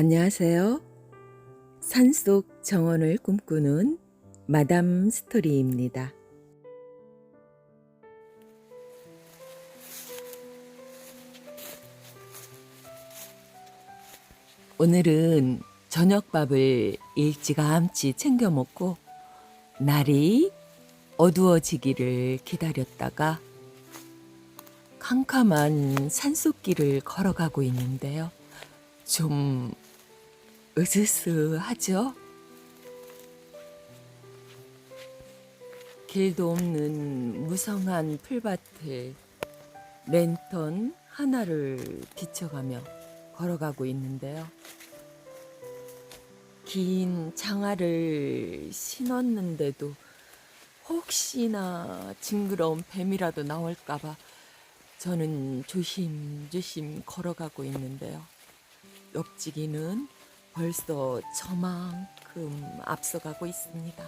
안녕하세요. 산속 정원을 꿈꾸는 마담 스토리입니다. 오늘은 저녁밥을 일찌감치 챙겨 먹고 날이 어두워지기를 기다렸다가 캄캄한 산속길을 걸어가고 있는데요. 좀 으스스하죠? 길도 없는 무성한 풀밭을 랜턴 하나를 비춰가며 걸어가고 있는데요. 긴 장화를 신었는데도 혹시나 징그러운 뱀이라도 나올까봐 저는 조심조심 걸어가고 있는데요. 옆지기는 벌써 저만큼 앞서가고 있습니다.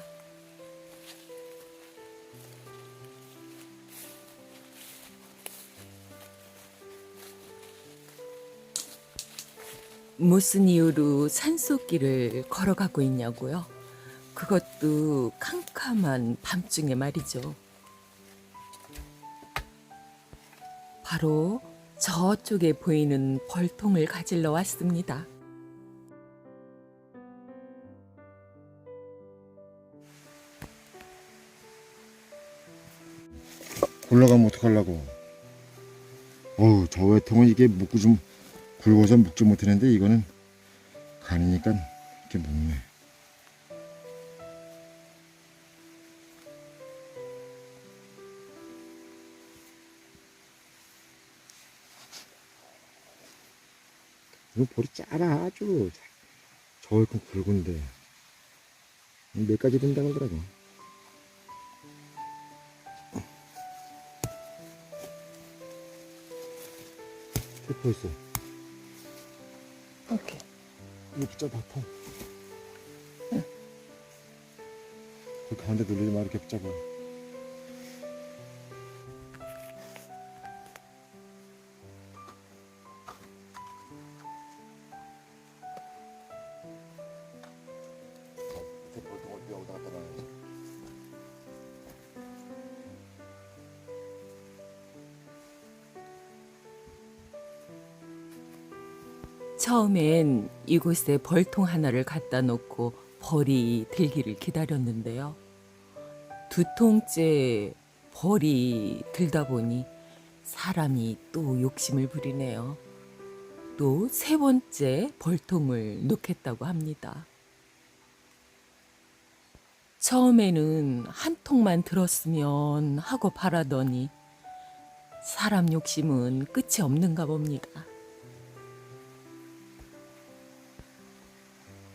무슨 이유로 산속길을 걸어가고 있냐고요? 그것도 캄캄한 밤중에 말이죠. 바로 저쪽에 보이는 벌통을 가질러 왔습니다. 올라가면 어떡하려고. 어우, 저 외통은 이게 묶고 좀 굵어서 묶지 못하는데 이거는 가니니까 이렇게 묶네. 이거 볼이 짧아 아주 저만큼 굵은데 몇 가지 된다고 하더라고. 테이프 있어. 오케이. 이거 붙잡아, 통. 그 가운데 눌리지 마, 이렇게 붙잡아. 처음엔 이곳에 벌통 하나를 갖다 놓고 벌이 들기를 기다렸는데요. 두 통째 벌이 들다 보니 사람이 또 욕심을 부리네요. 또 세 번째 벌통을 놓겠다고 합니다. 처음에는 한 통만 들었으면 하고 바라더니 사람 욕심은 끝이 없는가 봅니다.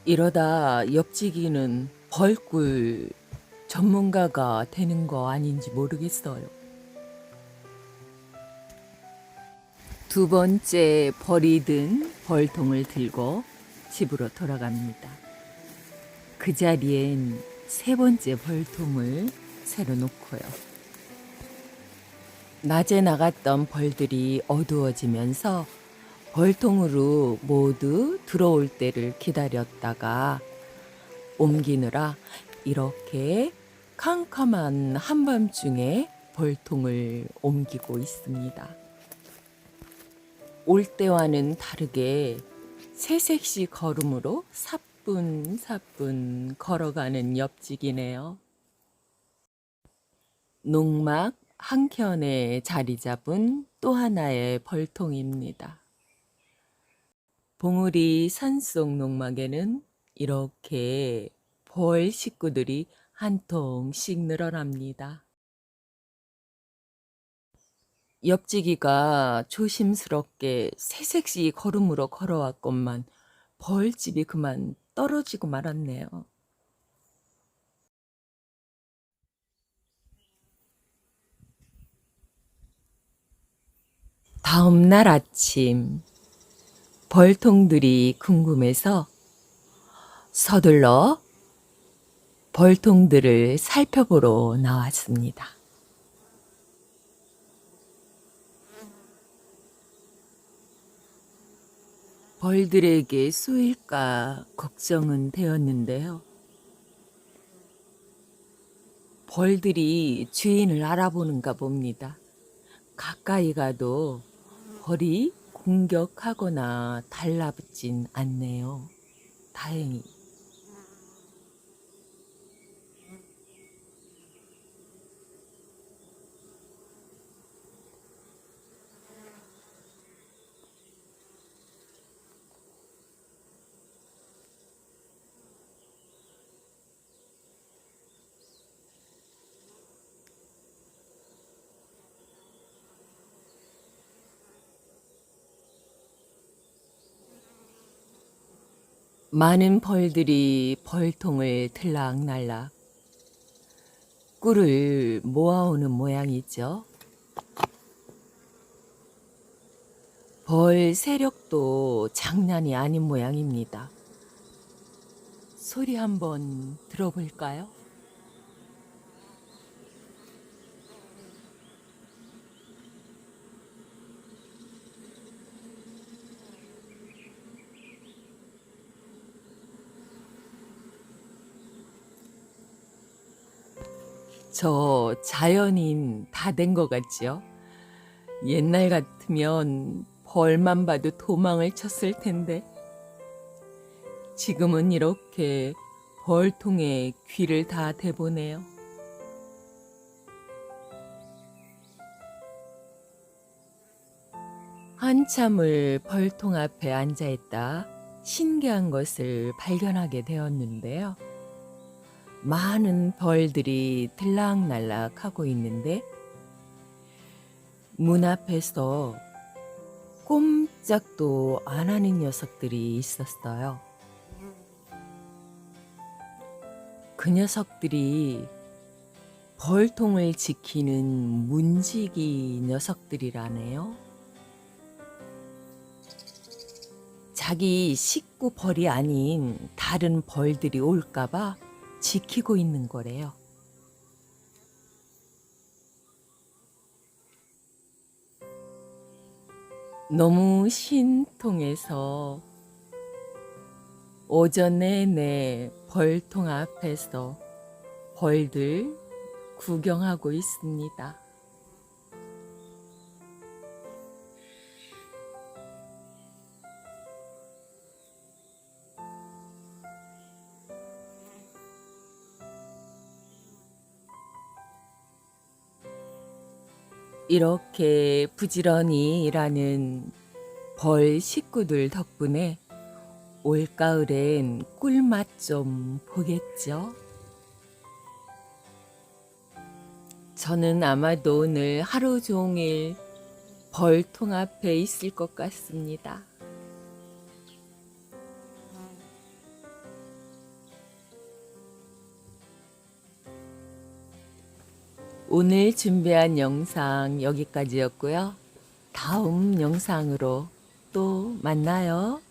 이러다 옆지기는 벌꿀 전문가가 되는 거 아닌지 모르겠어요. 두 번째 벌이 든 벌통을 들고 집으로 돌아갑니다. 그 자리엔 세 번째 벌통을 새로 놓고요. 낮에 나갔던 벌들이 어두워지면서 벌통으로 모두 들어올 때를 기다렸다가 옮기느라 이렇게 캄캄한 한밤중에 벌통을 옮기고 있습니다. 올 때와는 다르게 새색시 걸음으로 사뿐사뿐 걸어가는 옆직이네요. 농막 한켠에 자리 잡은 또 하나의 벌통입니다. 봉우리 산속 농막에는 이렇게 벌 식구들이 한 통씩 늘어납니다. 옆지기가 조심스럽게 새색시 걸음으로 걸어왔건만 벌집이 그만 떨어지고 말았네요. 다음 날 아침 벌통들이 궁금해서 서둘러 벌통들을 살펴보러 나왔습니다. 벌들에게 쏘일까 걱정은 되었는데요. 벌들이 주인을 알아보는가 봅니다. 가까이 가도 벌이 공격하거나 달라붙진 않네요. 다행히. 많은 벌들이 벌통을 들락날락 꿀을 모아오는 모양이죠. 벌 세력도 장난이 아닌 모양입니다. 소리 한번 들어볼까요? 저 자연인 다 된 것 같지요? 옛날 같으면 벌만 봐도 도망을 쳤을 텐데 지금은 이렇게 벌통에 귀를 다 대보네요. 한참을 벌통 앞에 앉아 있다 신기한 것을 발견하게 되었는데요. 많은 벌들이 들락날락 하고 있는데 문 앞에서 꼼짝도 안 하는 녀석들이 있었어요. 그 녀석들이 벌통을 지키는 문지기 녀석들이라네요. 자기 식구 벌이 아닌 다른 벌들이 올까봐 지키고 있는 거래요. 너무 신통해서 오전 내내 벌통 앞에서 벌들 구경하고 있습니다. 이렇게 부지런히 일하는 벌 식구들 덕분에 올가을엔 꿀맛 좀 보겠죠? 저는 아마도 오늘 하루 종일 벌통 앞에 있을 것 같습니다. 오늘 준비한 영상 여기까지였고요. 다음 영상으로 또 만나요.